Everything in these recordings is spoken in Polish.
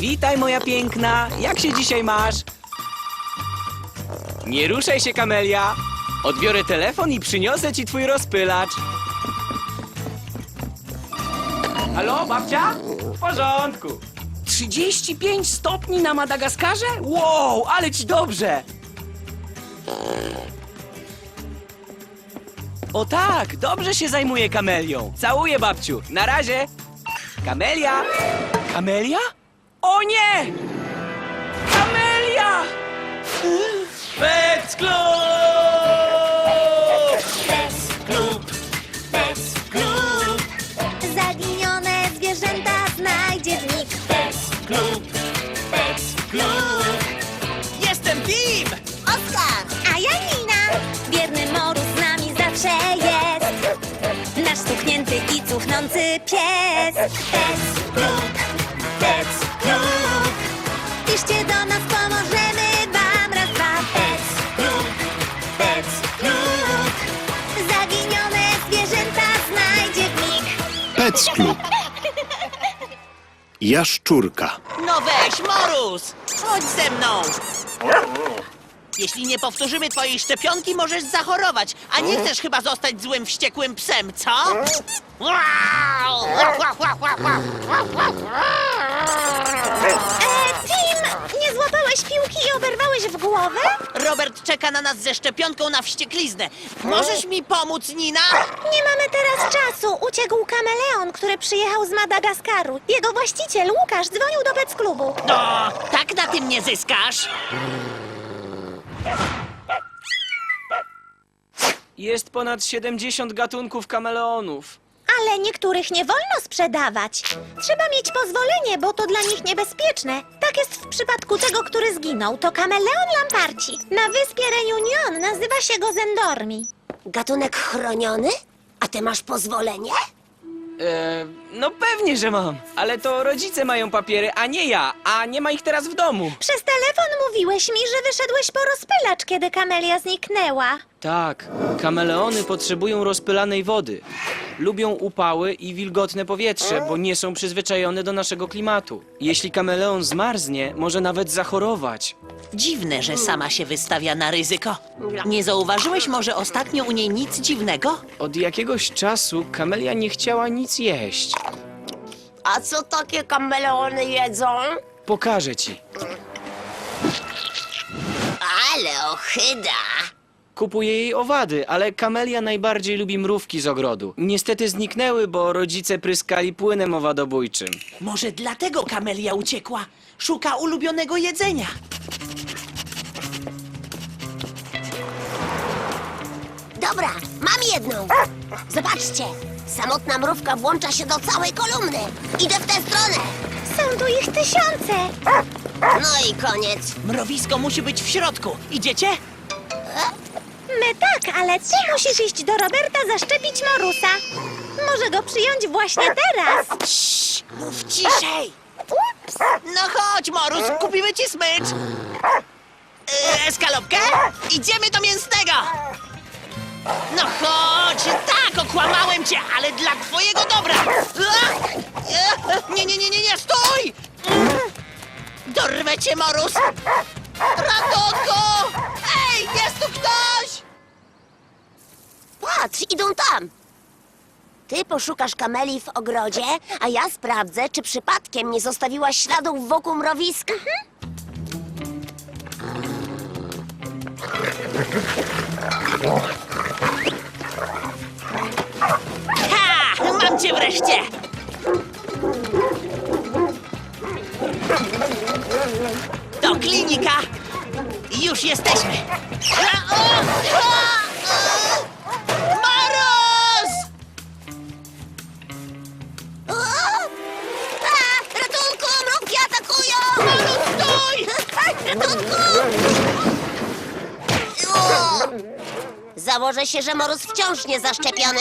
Witaj, moja piękna. Jak się dzisiaj masz? Nie ruszaj się, kamelia. Odbiorę telefon i przyniosę ci twój rozpylacz. Halo, babcia? W porządku. 35 stopni na Madagaskarze? Wow, ale ci dobrze. O tak, dobrze się zajmuję kamelią. Całuję, babciu. Na razie. Kamelia? Kamelia? O nie! Kamelia! Pets Club! Pes Klub, Pes Klub. Zaginione zwierzęta znajdzie w nich. Pes Klub, Pes Klub. Jestem Bim! Oskar! A ja Nina. Wierny Morus z nami zawsze jest. Nasz stuknięty i cuchnący pies. Pes Klub, Pets Club. Jaszczurka. No weź, Morus! Chodź ze mną! Jeśli nie powtórzymy twojej szczepionki, możesz zachorować, a nie chcesz chyba zostać złym, wściekłym psem, co? E, Tim, nie złapałeś piłki i oberwałeś w głowę? Robert czeka na nas ze szczepionką na wściekliznę. Możesz mi pomóc, Nina? Nie mamy teraz czasu. Uciekł kameleon, który przyjechał z Madagaskaru. Jego właściciel, Łukasz, dzwonił do Pec Klubu. No, tak na tym nie zyskasz. Jest ponad 70 gatunków kameleonów. Ale niektórych nie wolno sprzedawać. Trzeba mieć pozwolenie, bo to dla nich niebezpieczne. Tak jest w przypadku tego, który zginął. To kameleon lamparci. Na wyspie Reunion nazywa się go Zendormi. Gatunek chroniony? A ty masz pozwolenie? E, no pewnie, że mam. Ale to rodzice mają papiery, a nie ja. A nie ma ich teraz w domu. Przez telefon mówiłeś mi, że wyszedłeś po rozpylacz, kiedy kamelia zniknęła. Tak, kameleony potrzebują rozpylanej wody. Lubią upały i wilgotne powietrze, bo nie są przyzwyczajone do naszego klimatu. Jeśli kameleon zmarznie, może nawet zachorować. Dziwne, że sama się wystawia na ryzyko. Nie zauważyłeś może ostatnio u niej nic dziwnego? Od jakiegoś czasu kamelia nie chciała nic jeść. A co takie kameleony jedzą? Pokażę ci. Ale ochyda! Kupuję jej owady, ale kamelia najbardziej lubi mrówki z ogrodu. Niestety zniknęły, bo rodzice pryskali płynem owadobójczym. Może dlatego kamelia uciekła? Szuka ulubionego jedzenia. Dobra, mam jedną. Zobaczcie, samotna mrówka włącza się do całej kolumny. Idę w tę stronę. Są tu ich tysiące. No i koniec. Mrowisko musi być w środku. Idziecie? My tak, ale ty musisz iść do Roberta zaszczepić Morusa. Może go przyjąć właśnie teraz. Cii, mów ciszej. Ups. No chodź, Morus, kupimy ci smycz. Yy, eskalopkę? Idziemy do mięsnego. No chodź, tak, okłamałem cię, ale dla twojego dobra. E, Nie, nie, nie, nie, nie, stój! Dorwę cię, Morus. Ratunku! Patrz, idą tam. Ty poszukasz kameli w ogrodzie, a ja sprawdzę, czy przypadkiem nie zostawiłaś śladów wokół mrowiska. Założę się, że Morus wciąż nie zaszczepiony.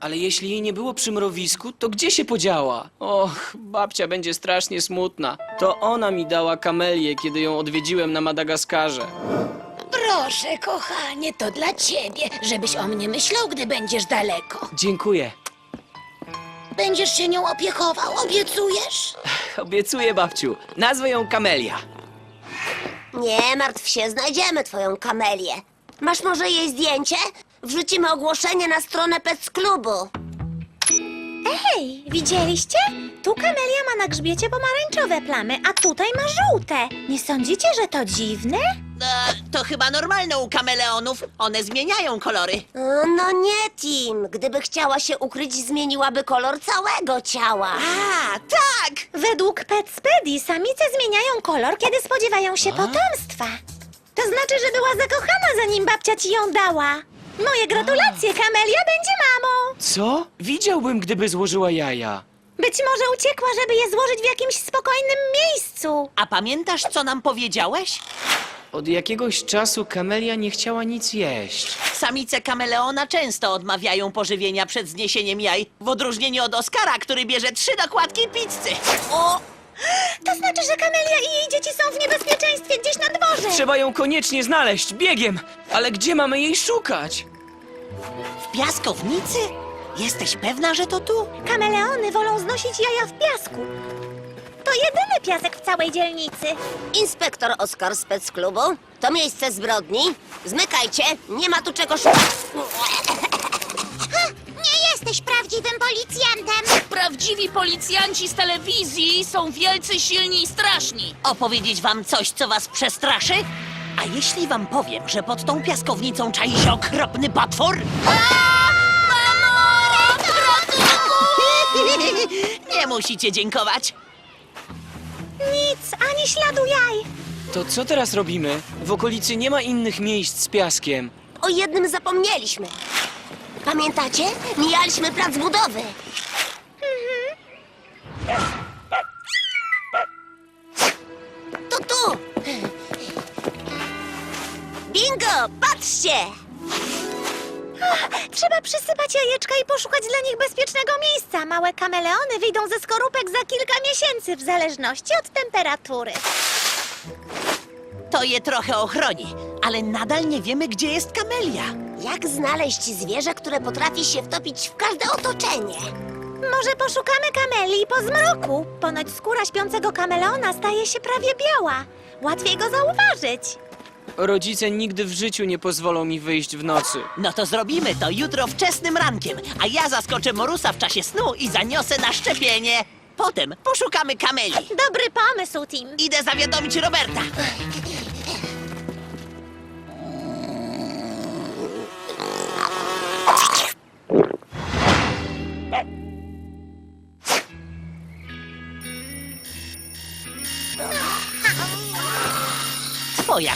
Ale jeśli jej nie było przy mrowisku, to gdzie się podziała? Och, babcia będzie strasznie smutna. To ona mi dała kamelię, kiedy ją odwiedziłem na Madagaskarze. Proszę, kochanie, to dla ciebie, żebyś o mnie myślał, gdy będziesz daleko. Dziękuję. Będziesz się nią opiekował, obiecujesz? Obiecuję, babciu. Nazwę ją Kamelia. Nie martw się, znajdziemy twoją kamelię. Masz może jej zdjęcie? Wrzucimy ogłoszenie na stronę Pets Klubu. Hej, widzieliście? Tu kamelia ma na grzbiecie pomarańczowe plamy, a tutaj ma żółte. Nie sądzicie, że to dziwne? E, to chyba normalne u kameleonów. One zmieniają kolory. No nie, Tim. Gdyby chciała się ukryć, zmieniłaby kolor całego ciała. A, tak! Według Petspedi samice zmieniają kolor, kiedy spodziewają się potomstwa. To znaczy, że była zakochana, zanim babcia ci ją dała. Moje gratulacje, Kamelia będzie mamą. Co? Widziałbym, gdyby złożyła jaja. Być może uciekła, żeby je złożyć w jakimś spokojnym miejscu. A pamiętasz, co nam powiedziałeś? Od jakiegoś czasu Kamelia nie chciała nic jeść. Samice kameleona często odmawiają pożywienia przed zniesieniem jaj, w odróżnieniu od Oskara, który bierze trzy dokładki pizzy. O, To znaczy, że Kamelia i jej dzieci są w niebezpieczeństwie gdzieś na dworze. Trzeba ją koniecznie znaleźć, biegiem! Ale gdzie mamy jej szukać? W piaskownicy? Jesteś pewna, że to tu? Kameleony wolą znosić jaja w piasku. To jedyny piasek w całej dzielnicy. inspektor Oskar z Klubu. To miejsce zbrodni. Zmykajcie, nie ma tu czego szukać. Prawdziwym policjantem. Prawdziwi policjanci z telewizji są wielcy, silni i straszni. Opowiedzieć wam coś, co was przestraszy? A jeśli wam powiem, że pod tą piaskownicą czai się okropny potwór? Nie musicie dziękować. Nic, ani śladu jaj. To co teraz robimy? W okolicy nie ma innych miejsc z piaskiem. O jednym zapomnieliśmy. Pamiętacie? Mijaliśmy plac budowy. Tu, tu. Bingo, patrzcie! Trzeba przysypać jajeczka i poszukać dla nich bezpiecznego miejsca. Małe kameleony wyjdą ze skorupek za kilka miesięcy, w zależności od temperatury. To je trochę ochroni, ale nadal nie wiemy, gdzie jest kamelia. Jak znaleźć zwierzę, które potrafi się wtopić w każde otoczenie? Może poszukamy kameli po zmroku. Ponoć skóra śpiącego kameleona staje się prawie biała. Łatwiej go zauważyć. Rodzice nigdy w życiu nie pozwolą mi wyjść w nocy. No to zrobimy to jutro wczesnym rankiem, a ja zaskoczę Morusa w czasie snu i zaniosę na szczepienie. Potem poszukamy kameli. Dobry pomysł, Tim. Idę zawiadomić Roberta.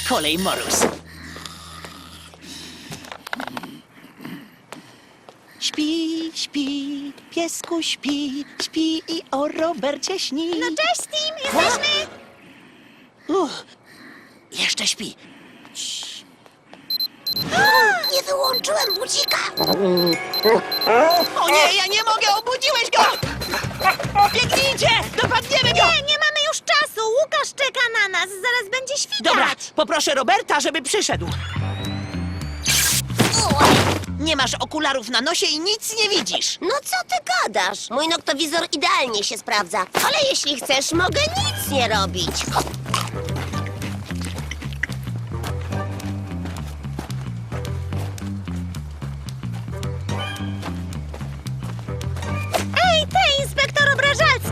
kolej, Morus. Śpi, śpi, piesku śpi, śpi i o Robercie śni. No cześć, Tim, jesteśmy... Uff, jeszcze śpi. Nie wyłączyłem budzika. O nie, ja nie mogę, obudziłeś go! Biegnijcie, dopadniemy go! Nie, nie mamy już czasu. Łukasz czeka na nas. Zaraz będzie świtać. Dobra, poproszę Roberta, żeby przyszedł. Nie masz okularów na nosie i nic nie widzisz. No co ty gadasz? Mój noktowizor idealnie się sprawdza. Ale jeśli chcesz, mogę nic nie robić.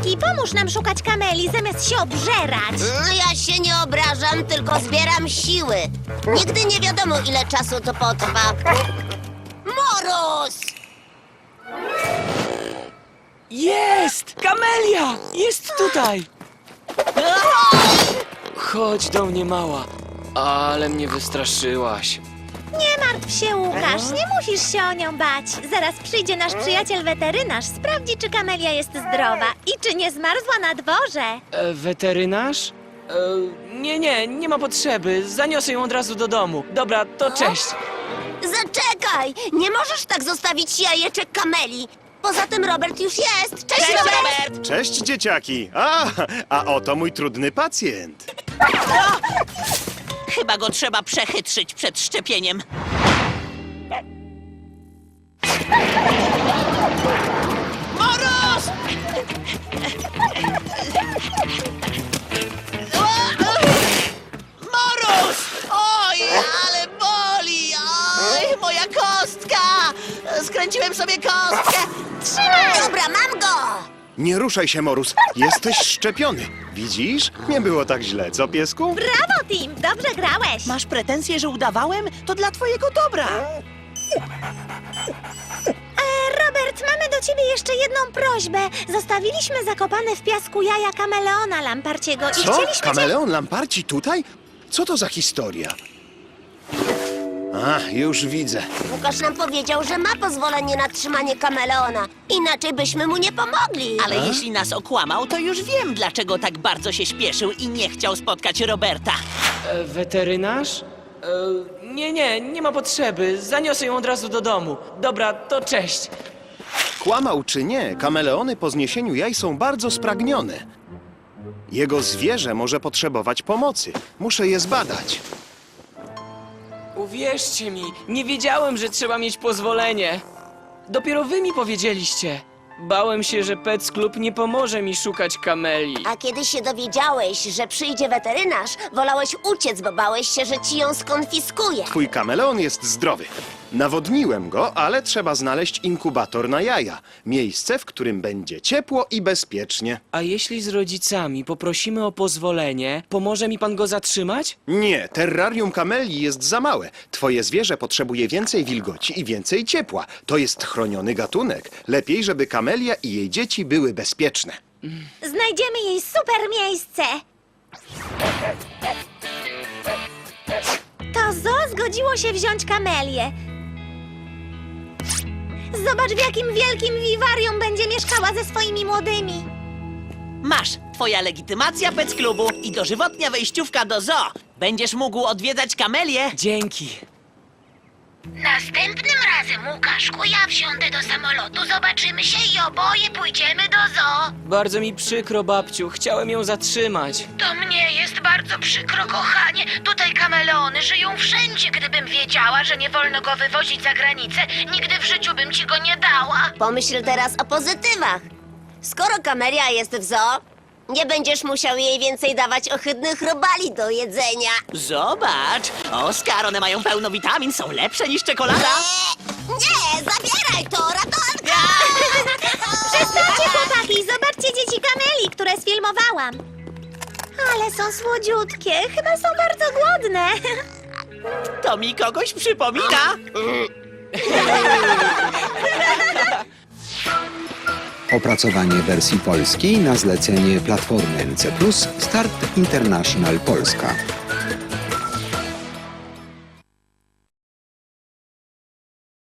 Obrażalski, pomóż nam szukać kameli, zamiast się obżerać. No, ja się nie obrażam, tylko zbieram siły. Nigdy nie wiadomo, ile czasu to potrwa. Morus! Jest! Kamelia! Jest tutaj! Chodź do mnie, mała. Ale mnie wystraszyłaś. Nie martw się, Łukasz, nie musisz się o nią bać. Zaraz przyjdzie nasz przyjaciel weterynarz, sprawdzi, czy kamelia jest zdrowa i czy nie zmarzła na dworze. E, weterynarz? E, nie, nie, nie ma potrzeby. Zaniosę ją od razu do domu. Dobra, to cześć. Zaczekaj! Nie możesz tak zostawić jajeczek kameli. Poza tym Robert już jest. Cześć, Cześć, Robert! Robert! Cześć, dzieciaki! A, a oto mój trudny pacjent. Chyba go trzeba przechytrzyć przed szczepieniem. Moroz! Moroz! Oj, ale boli! Oj, moja kostka! Skręciłem sobie kostkę! Trzymaj! Dobra, mam go! Nie ruszaj się, Morus. Jesteś szczepiony. Widzisz? Nie było tak źle, co piesku? Brawo, Tim! Dobrze grałeś! Masz pretensje, że udawałem? To dla twojego dobra! E, Robert, mamy do ciebie jeszcze jedną prośbę. Zostawiliśmy zakopane w piasku jaja kameleona Lamparciego i Co? chcieliśmy cię... Kameleon Lamparci tutaj? Co to za historia? A, już widzę. Łukasz nam powiedział, że ma pozwolenie na trzymanie kameleona. Inaczej byśmy mu nie pomogli. Ale jeśli nas okłamał, to już wiem, dlaczego tak bardzo się śpieszył i nie chciał spotkać Roberta. E, weterynarz? E, nie, nie, nie ma potrzeby. Zaniosę ją od razu do domu. Dobra, to cześć. Kłamał czy nie, kameleony po zniesieniu jaj są bardzo spragnione. Jego zwierzę może potrzebować pomocy. Muszę je zbadać. Uwierzcie mi, nie wiedziałem, że trzeba mieć pozwolenie. Dopiero wy mi powiedzieliście. Bałem się, że Pets Club nie pomoże mi szukać kameli. A kiedy się dowiedziałeś, że przyjdzie weterynarz, wolałeś uciec, bo bałeś się, że ci ją skonfiskuje. Twój kameleon jest zdrowy. Nawodniłem go, ale trzeba znaleźć inkubator na jaja. Miejsce, w którym będzie ciepło i bezpiecznie. A jeśli z rodzicami poprosimy o pozwolenie, pomoże mi pan go zatrzymać? Nie, terrarium kameli jest za małe. Twoje zwierzę potrzebuje więcej wilgoci i więcej ciepła. To jest chroniony gatunek. Lepiej, żeby kamelia i jej dzieci były bezpieczne. Znajdziemy jej super miejsce! To Zo zgodziło się wziąć kamelię. Zobacz, w jakim wielkim wiwarium będzie mieszkała ze swoimi młodymi. Masz, twoja legitymacja Pec Klubu i dożywotnia wejściówka do zoo. Będziesz mógł odwiedzać kamelię. Dzięki. Następnym razem, Łukaszku, ja wsiądę do samolotu, zobaczymy się i oboje pójdziemy do zoo. Bardzo mi przykro, babciu. Chciałem ją zatrzymać. To mnie jest bardzo przykro, kochanie. Tutaj kameleony żyją wszędzie. Gdybym wiedziała, że nie wolno go wywozić za granicę, nigdy w życiu bym ci go nie dała. Pomyśl teraz o pozytywach. Skoro kamelia jest w zoo, nie będziesz musiał jej więcej dawać ohydnych robali do jedzenia. Zobacz, Oskar, one mają pełno witamin, są lepsze niż czekolada. Eee, nie, zabieraj to, ratunka! Przestańcie, chłopaki! Zobaczcie dzieci kameli, które sfilmowałam. Ale są słodziutkie. Chyba są bardzo głodne. To mi kogoś przypomina. Opracowanie wersji polskiej na zlecenie Platformy NC Start International Polska.